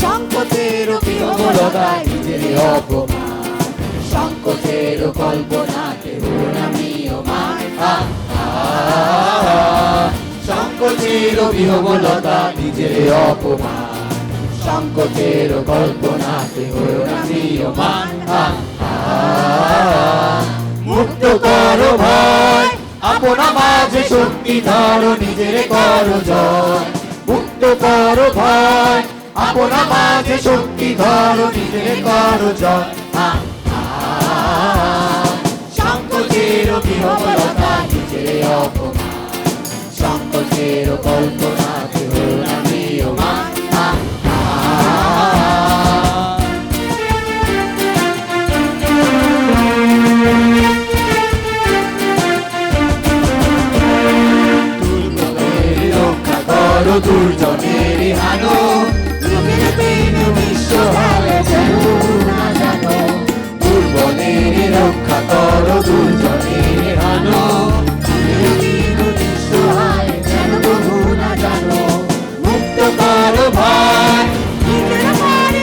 সংকটের কল্পনাতে রুণামীয়মান সংকটের বিহবলতা নিজের অপমান। সংকটের রুণামীয়মান মুক্ত করো ভয়, আপনা মাঝে শক্তি, ধরো, নিজের করো জয়। মুক্ত করো ভয় আপনা মাঝে শক্তি ধরো নিজের করো জয়। সংকটের বিহবলতা নিজের অপমান। আ, দুর্গমের দুর্জনের হানো। বিশ্ব হালে যেন না জানো দুর্বলের রক্ষা করো দুর্জনের হানো মুক্ত করো ভয় নিজের মারে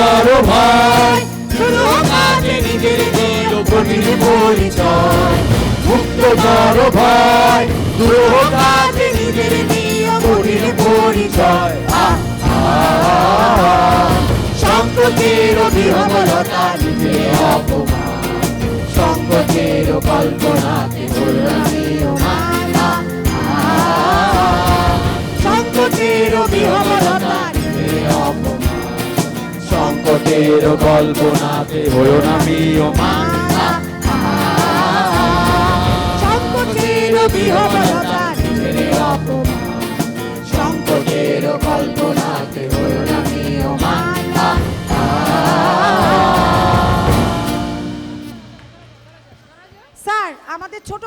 করো ভাই। শুরু কাজে নিজের দিল কঠিন পরিচয়। মুক্ত করো ভাই। দুরূহ কাজে নিজের দিল কঠিন পরিচয়। সংকটের বিহবলতা নিজের অপমান। সংকটের কল্পনাতে দুর্নীয়মান সংকটের সংকটের কল্পনাতে হলো না মিয়মান সংকটের বিহবলতা নিজের অপমান সংকটের কল্পনাতে হলো না স্যার আমাদের ছোট